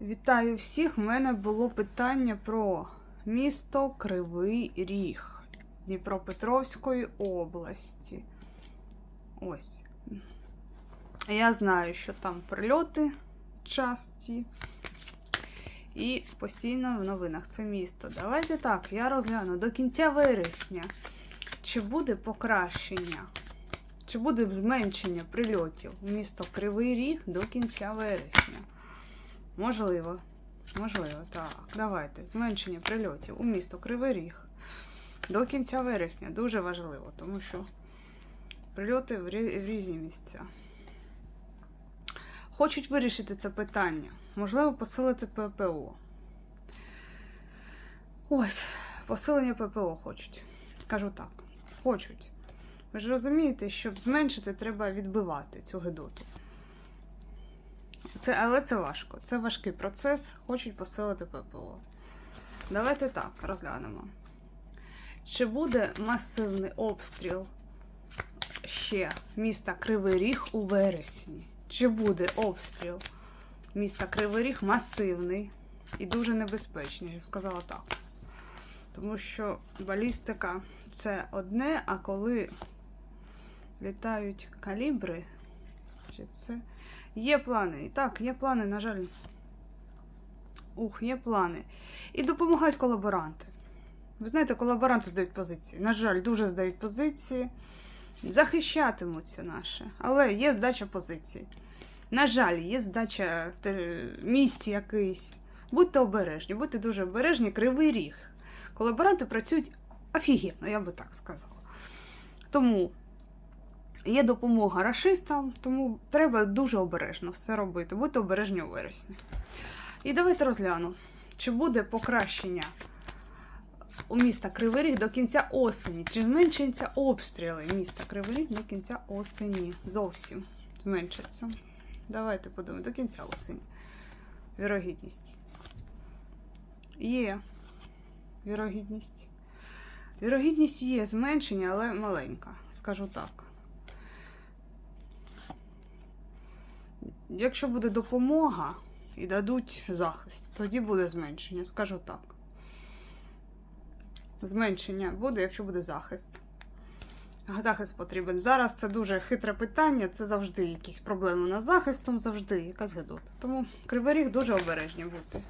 Вітаю всіх. У мене було питання про місто Кривий Ріг Дніпропетровської області. Ось. Я знаю, що там прильоти часті. І постійно в новинах це місто. Давайте так, я розгляну до кінця вересня. Чи буде покращення? Чи буде зменшення прильотів у місто Кривий Ріг до кінця вересня? Можливо. Можливо, так. Давайте. Зменшення прильотів у місто Кривий Ріг до кінця вересня. Дуже важливо, тому що прильоти в, різні місця. Хочуть вирішити це питання. Можливо, посилити ППО. Ось, посилення ППО хочуть. Кажу так. Хочуть. Ви ж розумієте, щоб зменшити, треба відбивати цю гидоту. Це, але це важко. Це важкий процес. Хочуть посилити ППО. Давайте так розглянемо. Чи буде масивний обстріл ще міста Кривий Ріг у вересні? Чи буде обстріл міста Кривий Ріг масивний і дуже небезпечний? Я б сказала так. Тому що балістика це одне, а коли літають калібри, чи це Є плани. Так, є плани, на жаль. Ух, є плани. І допомагають колаборанти. Ви знаєте, колаборанти здають позиції. На жаль, дуже здають позиції. Захищатимуться наші. Але є здача позицій. На жаль, є здача те- якийсь. Будьте обережні, будьте дуже обережні, кривий ріг. Колаборанти працюють офігенно, я би так сказала. Тому Є допомога рашистам, тому треба дуже обережно все робити. Будьте обережні у вересні. І давайте розгляну, чи буде покращення у міста Кривий Ріг до кінця осені, чи зменшаться обстріли міста Кривий Ріг до кінця осені. Зовсім зменшаться. Давайте подумаємо, до кінця осені. Вірогідність. Є вірогідність. Вірогідність є зменшення, але маленька, скажу так. Якщо буде допомога і дадуть захист, тоді буде зменшення, скажу так. Зменшення буде, якщо буде захист. А Захист потрібен. Зараз це дуже хитре питання, це завжди якісь проблеми над захистом, завжди якась гадота. Тому Кривий Ріг дуже обережні бути.